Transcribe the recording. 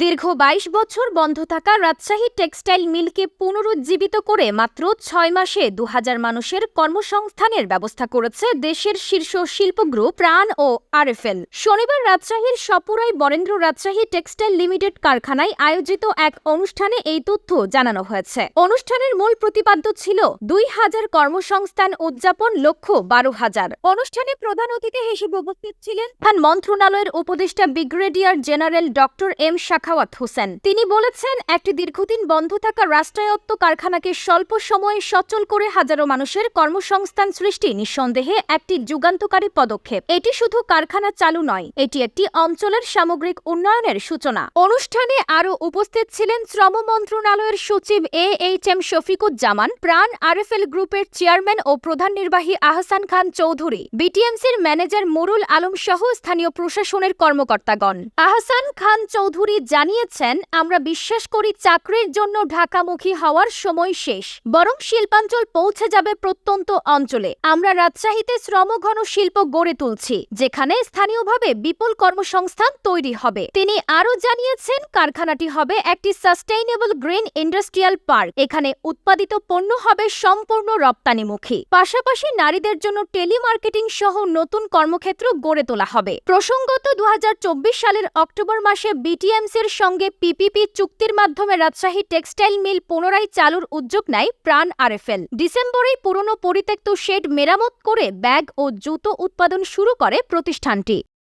দীর্ঘ বাইশ বছর বন্ধ থাকা রাজশাহী টেক্সটাইল মিলকে পুনরুজ্জীবিত করে মাত্র ছয় মাসে দু হাজার মানুষের কর্মসংস্থানের ব্যবস্থা করেছে দেশের শীর্ষ শিল্প গ্রুপ প্রাণ ও আরএফএল। শনিবার রাজশাহীর সপুরাই বরেন্দ্র রাজশাহী টেক্সটাইল লিমিটেড কারখানায় আয়োজিত এক অনুষ্ঠানে এই তথ্য জানানো হয়েছে। অনুষ্ঠানের মূল প্রতিপাদ্য ছিল দুই হাজার কর্মসংস্থান উদযাপন লক্ষ্য বারো হাজার। অনুষ্ঠানে প্রধান অতিথি হিসেবে উপস্থিত ছিলেন মন্ত্রণালয়ের উপদেষ্টা brigadier general doctor M Shakhawat Hossain. তিনি বলেছেন, একটি দীর্ঘদিন বন্ধ থাকা রাষ্ট্রায়ত্ত কারখানাকে স্বল্প সময়ে সচল করে হাজারো মানুষের কর্মসংস্থান সৃষ্টি নিঃসন্দেহে একটি যুগান্তকারী পদক্ষেপ। এটি শুধু কারখানা চালু নয়, এটি একটি অঞ্চলের সামগ্রিক উন্নয়নের সূচনা। অনুষ্ঠানে আরও উপস্থিত ছিলেন শ্রম মন্ত্রণালয়ের সচিব এ এইচ এম শফিকুজ্জামান, প্রাণ আরএফএল গ্রুপের চেয়ারম্যান ও প্রধান নির্বাহী আহসান খান চৌধুরী, বিটিএমসির ম্যানেজার মুরুল আলম সহ স্থানীয় প্রশাসনের কর্মকর্তাগণ। আহসান খান চৌধুরী জানিয়েছেন, আমরা বিশ্বাস করি চাকরির জন্য ঢাকামুখী হওয়ার সময় শেষ, বরং শিল্পাঞ্চল পৌঁছে যাবে প্রত্যন্ত অঞ্চলে। আমরা রাজশাহীতে শ্রমঘন শিল্প গড়ে তুলছি, যেখানে স্থানীয়ভাবে বিপুল কর্মসংস্থান তৈরি হবে। তিনি আরও জানিয়েছেন, কারখানাটি হবে একটি সাস্টেইনেবল গ্রিন ইন্ডাস্ট্রিয়াল পার্ক, এখানে উৎপাদিত পণ্য হবে সম্পূর্ণ রপ্তানিমুখী। পাশাপাশি নারীদের জন্য টেলিমার্কেটিং সহ নতুন কর্মক্ষেত্র গড়ে তোলা হবে। প্রসঙ্গত দু হাজার চব্বিশ সালের অক্টোবর মাসে বিটিএমসির সঙ্গে পিপিপি চুক্তির মাধ্যমে রাজশাহী টেক্সটাইল মিল পুনরায় চালুর উদ্যোগ নেয় প্রাণ আরএফএল। ডিসেম্বরেই পুরনো পরিত্যক্ত শেড মেরামত করে ব্যাগ ও জুতো উৎপাদন শুরু করে প্রতিষ্ঠানটি।